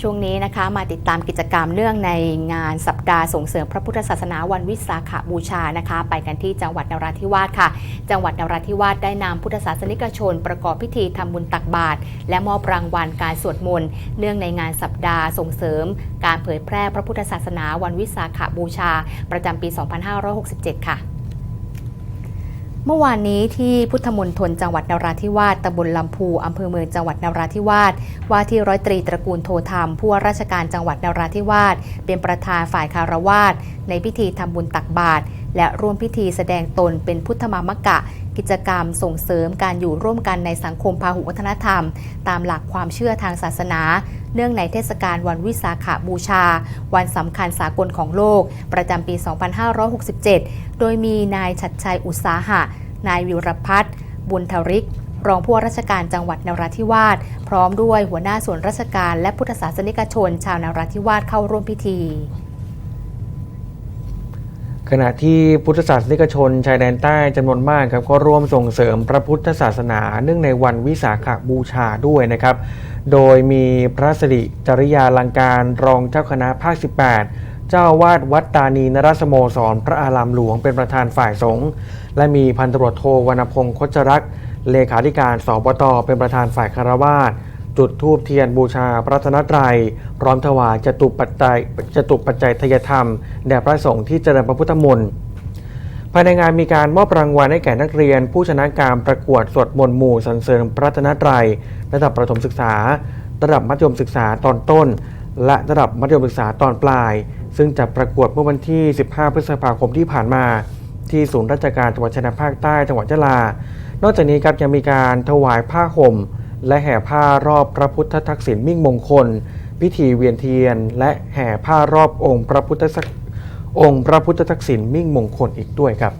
ช่วงนี้นะคะมาติดตามกิจกรรมเนื่องในงานสัปดาห์ส่งเสริมพระพุทธศาสนาวันวิสาขบูชานะคะ ไปกันที่จังหวัดนราธิวาสค่ะ จังหวัดนราธิวาสได้นำพุทธศาสนิกชน ประกอบพิธีทำบุญตักบาตรและมอบรางวัลการสวดมนต์เนื่องในงานสัปดาห์ส่งเสริม การเผยแพร่พระพุทธศาสนาวันวิสาขบูชา ประจำปี 2567 ค่ะ เมื่อวานนี้ที่พุทธมณฑลจังหวัดนราธิวาสตำบลลำพูอำเภอเมืองจังหวัดนราธิวาสว่าที่ร้อยตรีตระกูลโทธรรมผู้ว่าราชการจังหวัดนราธิวาสเป็นประธานฝ่ายคารวาสในพิธีทำบุญตักบาตร และร่วมพิธีแสดงตนเป็นพุทธมามกะ กิจกรรมส่งเสริมการอยู่ร่วมกันในสังคมพาหุวัฒนธรรม ตามหลักความเชื่อทางศาสนา เนื่องในเทศกาลวันวิสาขบูชา วันสำคัญสากลของโลก ประจำปี 2567 โดยมีนายชัดชัยอุตสาหะ นายวิรพัฒน์บุญทริกรองผู้ว่าราชการจังหวัดนราธิวาส พร้อมด้วยหัวหน้าส่วนราชการและพุทธศาสนิกชน ชาวนราธิวาสเข้าร่วมพิธี ขณะที่พุทธศาสนิกชนชายแดนใต้จำนวนมากครับก็ร่วมส่งเสริมพระพุทธศาสนา เนื่องในวันวิสาขบูชาด้วยนะครับ โดยมีพระสิริจริยาลังการรองเจ้าคณะภาค 18 เจ้าวาดวัดตานีนรสโมสร พระอารามหลวงเป็นประธานฝ่ายสงฆ์และมีพันตรวจโทวรรณพงศ์คชรักษ์เลขาธิการสปตเป็นประธานฝ่ายคารวาส จุดธูปเทียนบูชาพระรัตนตรัย พร้อมถวายจตุปัจจัยจตุปัจจัยทยธรรม แด่พระสงฆ์ที่เจริญพระพุทธมนต์ภายในงานมีการมอบรางวัลให้แก่นักเรียน ผู้ชนะการประกวดสวดมนต์หมู่สรรเสริญพระรัตนตรัย ระดับประถมศึกษา ระดับมัธยมศึกษาตอนต้น และระดับมัธยมศึกษาตอนปลาย ซึ่งจะประกวดเมื่อวันที่ 15 พฤษภาคมที่ผ่านมา ที่ศูนย์ราชการจังหวัดชายแดนภาคใต้จังหวัดยะลานอกจากนี้ครับยังมีการถวายผ้าห่ม และแห่ผ้ารอบพระพุทธทักษิณมิ่งมงคล พิธีเวียนเทียน และแห่ผ้ารอบองค์พระพุทธศักองค์พระพุทธทักษิณมิ่งมงคลอีกด้วยครับ